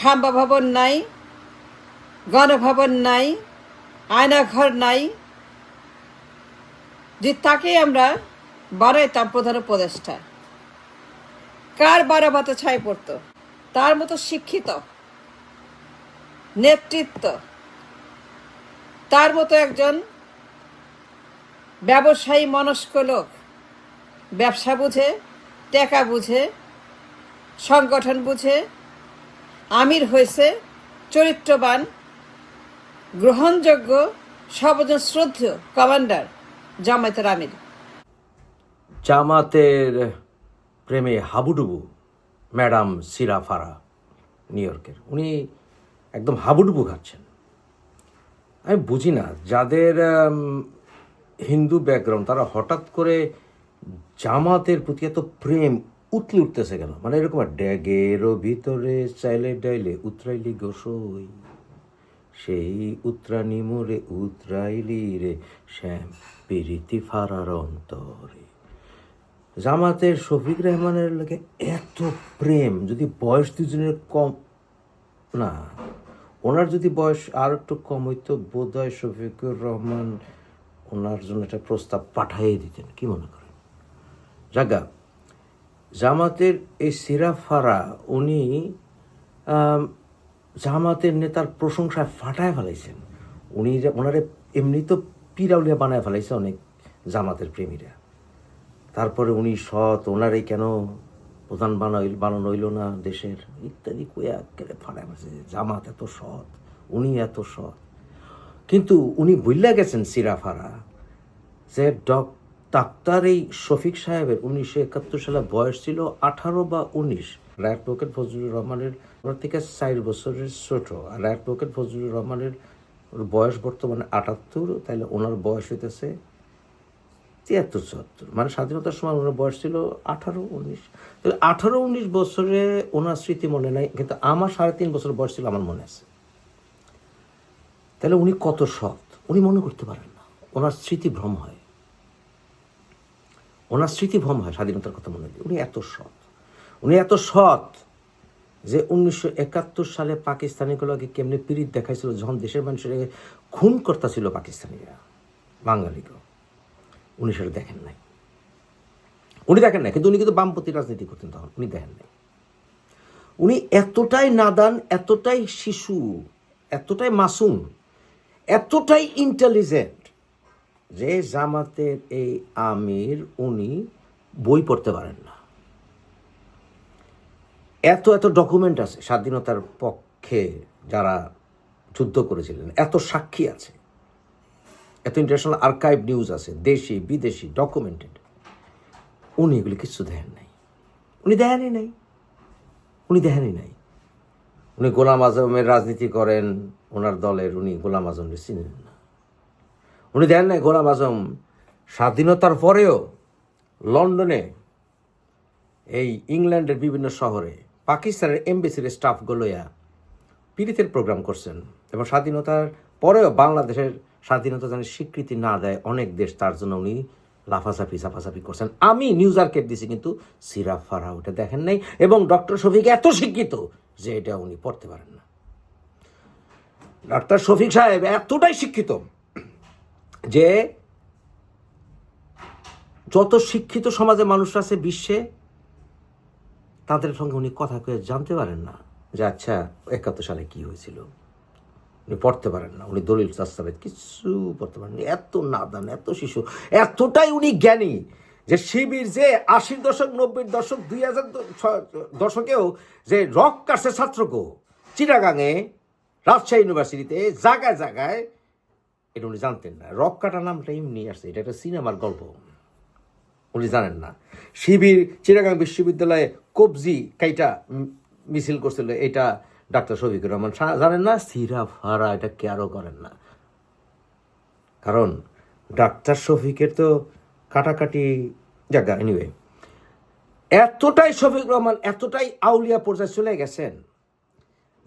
খাম্বা ভবন নাই, গণভবন নাই, আয়নাঘর নাই। যে তাকেই আমরা বাড়াইতাম প্রধান উপদেষ্টা। কার বারো ভাতে ছাই পড়তো? তার মতো শিক্ষিত, নেতৃত্ব, তার মতো একজন ব্যবসায়ী মনস্ক লোক। ব্যবসা বুঝে, টাকা বুঝে, সংগঠন বুঝে আমির হয়েছে চরিত্রবান, গ্রহণযোগ্য, সর্বজন শ্রদ্ধেয় কমান্ডার জামায়াতের আমির। জামাতের প্রেমে হাবুডুবু ম্যাডাম সিরাফারা, নিউ ইয়র্কের। উনি একদম হাবুডুবু খাচ্ছেন। আমি বুঝি না, যাদের হিন্দু ব্যাকগ্রাউন্ড, তারা হঠাৎ করে জামাতের প্রতি এত প্রেম উতলে উঠতেছে কেন? মানে এরকম ড্যাগেরও ভিতরে চাইলে ডাইলে উতরাইলি গোসই সেই। উত্রানি মোরে উতরাইলি রে শ্যাম পিরিতি ফারার অন্তরে। জামাতের শফিক রহমানের লাগে এত প্রেম, যদি বয়স দুজনের কম না, ওনার যদি বয়স আর একটু কম হইতো বোধ হয় শফিকুর রহমান ওনার জন্য একটা প্রস্তাব পাঠাইয়ে দিতেন। কি মনে করেন? জাগা জামাতের এই সিরাফারা উনি জামাতের নেতার প্রশংসায় ফাটায় ফেলাইছেন। উনি ওনারে এমনি তো পিরাউলিয়া বানায় ফেলাইছে অনেক জামাতের প্রেমীরা। তারপরে উনি সৎ ওনারে কেন প্রধান বানাইল, বানানো হইল না দেশের? ইত্যাদি কয়া কেড়ে ফাটায় ফেলছে জামাত এত সৎ, উনি এত সৎ। কিন্তু উনি বললে গেছেন সিরাফারা যে ডক ডাক্তার এই শফিক সাহেবের উনিশশো একাত্তর সালে বয়স ছিল আঠারো বা উনিশ। রায়ত পকেট ফজলুর রহমানের থেকে চার বছরের ছোট। আর রায়ত পকেট ফজলুর রহমানের বয়স বর্তমানে আটাত্তর তাহলে ওনার বয়স হইতেছে তিয়াত্তর, চুয়াত্তর। মানে স্বাধীনতার সময় ওনার বয়স ছিল আঠারো, উনিশ। তাহলে আঠারো, উনিশ বছরে ওনার স্মৃতি মনে নাই, কিন্তু আমার সাড়ে তিন বছর বয়স ছিল, আমার মনে আছে। তাহলে উনি কত সৎ, উনি মনে করতে পারেন না, ওনার স্মৃতি ভ্রম হয়। ওনার স্মৃতিভ্রম হয়, স্বাধীনতার কথা মনে উনি এত সৎ। উনি এত সৎ যে উনিশশো একাত্তর সালে পাকিস্তানিগুলোকে কেমনি পিরিত দেখাইছিল, যখন দেশের মানুষের খুন করতা ছিল পাকিস্তানিরা বাঙালিগুলো উনি সেটা দেখেন নাই। উনি দেখেন নাই, কিন্তু উনি কিন্তু বামপন্থী রাজনীতি করতেন তখন, উনি দেখেন নাই। উনি এতটাই নাদান, এতটাই শিশু, এতটাই মাসুম, এতটাই ইন্টেলিজেন্ট যে জামাতের এই আমির, উনি বই পড়তে পারেন না। এত এত ডকুমেন্ট আছে স্বাধীনতার পক্ষে যারা যুদ্ধ করেছিলেন, এত সাক্ষী আছে। এত ইন্টারন্যাশনাল আর্কাইভ নিউজ আছে, দেশি, বিদেশি ডকুমেন্টেড উনি এগুলি কিছু দেখেন নাই। উনি দেখেনই নাই। উনি দেখেনই নাই। উনি গোলাম আজমের রাজনীতি করেন, ওনার দলের উনি গোলাম আজমকে চিনেন না। উনি দেখেন নাই গোলাম আজম। স্বাধীনতার পরেও লন্ডনে, এই ইংল্যান্ডের বিভিন্ন শহরে পাকিস্তানের এমবিসির স্টাফগুলোয়া পীড়িতের প্রোগ্রাম করছেন এবং স্বাধীনতার পরেও বাংলাদেশের স্বাধীনতা যেন স্বীকৃতি না দেয় অনেক দেশ, তার জন্য উনি লাফাসাফি সাফাসাফি করছেন। আমি নিউজ আর্কেট দিছি কিন্তু সিরাফ ফারা ওটা দেখেন নাই এবং ডক্টর শফিক এত শিক্ষিত যে এটা উনি পড়তে পারেন না। ডাক্তার শফিক সাহেব এতটাই শিক্ষিত যে যত শিক্ষিত সমাজে মানুষ আছে বিশ্বে, তাদের সঙ্গে উনি কথা কয়ে জানতে পারেন না যে আচ্ছা একাত্তর সালে কি হয়েছিল উনি পড়তে পারেন না উনি দলিল চাস্তাবেদ কিছু পড়তে পারেন। এত নাদান, এত শিশু, এতটাই উনি জ্ঞানী যে শিবির যে আশির দশক নব্বই দশক, দুই হাজার দশকেও যে রক কাটছে ছাত্রকে, চিটাগাঙে রাজশাহী ইউনিভার্সিটিতে জায়গায় জায়গায় এটা উনি জানতেন না। রক কাটা নামটা এমনি আসছে এটা একটা সিনেমার গল্প। উনি জানেন না। শিবির, চিরাগাং বিশ্ববিদ্যালয়ে কবজি কাইটা মিছিল করছিল, এটা ডাক্তার শফিকুর রহমান জানেন না? সিরা ফারা, এটা কেয়ারও করেন না। কারণ ডাক্তার শফিকের তো কাটাকাটি জায়গা। এনিওয়ে এতটাই শফিক রহমান, এতটাই আউলিয়া পর্যায়ে চলে গেছেন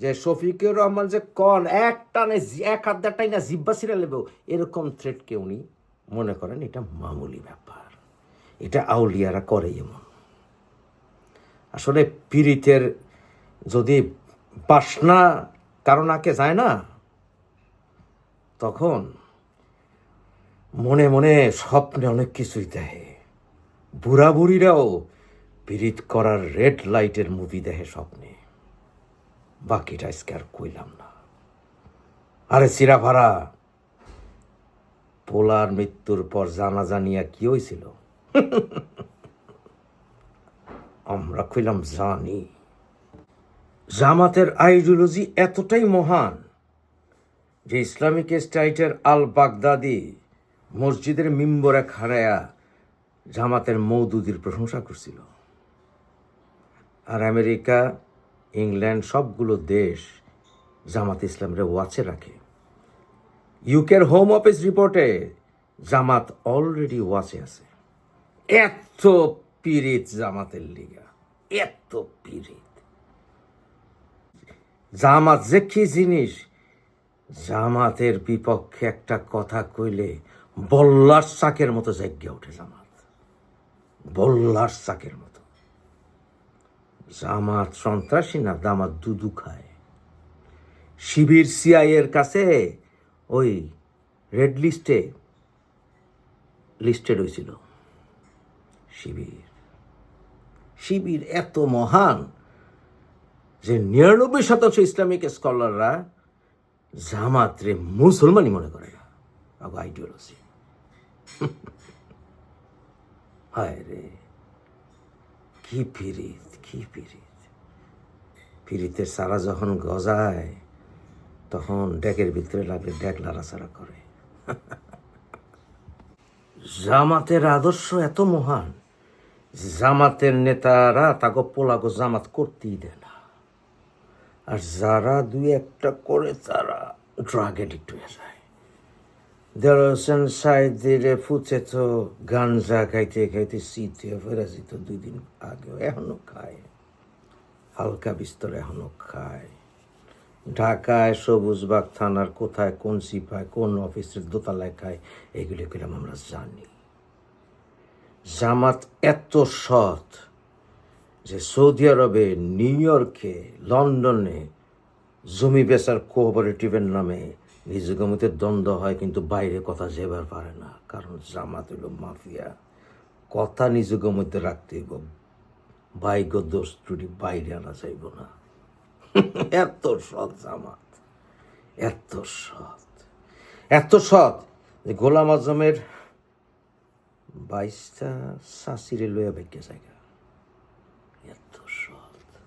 যে শফিকুর রহমান যে কন, এক টানে এক হাত দেড়টাই না জিব্বা সিরা লেবেও এরকম থ্রেটকে উনি মনে করেন এটা মামুলি ব্যাপার। এটা আউলিয়ারা করে এমন। আসলে পীড়িতের যদি বাসনা কারও নাকে যায় না, তখন মনে মনে স্বপ্নে অনেক কিছুই দেখে। বুড়া বুড়িরাও পীড়িত করার রেড লাইটের মুভি দেখে স্বপ্নে। বাকিটা আর কইলাম না। আরে সিরাভারা পোলার মৃত্যুর পর জানা জানিয়া কি হয়েছিল আমরা কইলাম জানি। জামাতের আইডিওলজি এতটাই মহান যে ইসলামিক স্টাইটের আল বাগদাদি মসজিদের মিম্বরে খাড়ায়া জামাতের মৌদুদির প্রশংসা করছিল। আর আমেরিকা ইংল্যান্ড সবগুলো দেশ জামাত ইসলামের ওয়াচে রাখে। ইউকের হোম অফিস রিপোর্টে জামাত অলরেডি ওয়াচে আছে। এত পিরিত জামাতের লিগা, এত পিরিত জামাত যে কি জিনিস, জামাতের বিপক্ষে একটা কথা কইলে বল্লার চাকের মতো জাগ্যে ওঠে জামাত। বল্লার চাকের মতো। জামাত সন্ত্রাসী না দামাত দুদু খায়। শিবির সিআইয়ের কাছে ওই রেড লিস্টে, লিস্টেড হয়েছিল শিবির। শিবির এত মহান যে নিরানব্বই শতাংশ ইসলামিক স্কলাররা জামাতরে মুসলমানই মনে করে না। আইডিওলজি হায় রে, কি পিরিত কি পিরিত পিরিতের সারা যখন গজায়, তখন ডেকের ভিতরে লাগলে ডেক লাড়াচাড়া করে। জামাতের আদর্শ এত মহান, জামাতের নেতারা তাকে পোলাগো জামাত করতেই দেয় না। আর যারা দুই একটা করে তারা ড্রাগ এডিক্ট হয়ে যায়। দেড় হোসেন সাইদিরে ফুচে তো গাঞ্জা খাইতে খাইতে শীতে ফেরাছি তো দুই দিন আগেও এখনও খায় হালকা বিস্তর এখনও খায় ঢাকায় সবুজবাগ থানার কোথায় কোন সিপায় কোন অফিসের দোতলায় খায় এগুলি করলাম আমরা জানি জামাত এত সৎ যে সৌদি আরবে নিউ ইয়র্কে লন্ডনে জমি বেচার কোঅপারেটিভের নামে নিজ জমিতে দ্বন্দ্ব হয়, কিন্তু বাইরে কথা যেবার পারে না। কারণ জামাত হইল মাফিয়া। কথা নিজ মধ্যে রাখতে হইব। বাইক দোষ ত্রুটি বাইরে আনা যাইব না। এত সৎ জামাত। এত সৎ। এত সৎ যে গোলাম আজমের বাইশটা শাশিরে লইয়া ভেগে জায়গা। এত সৎ।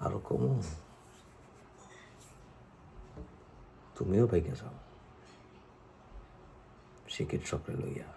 আরও কমু। তুমিও ভেগে যাও চিকিৎসকরে লইয়া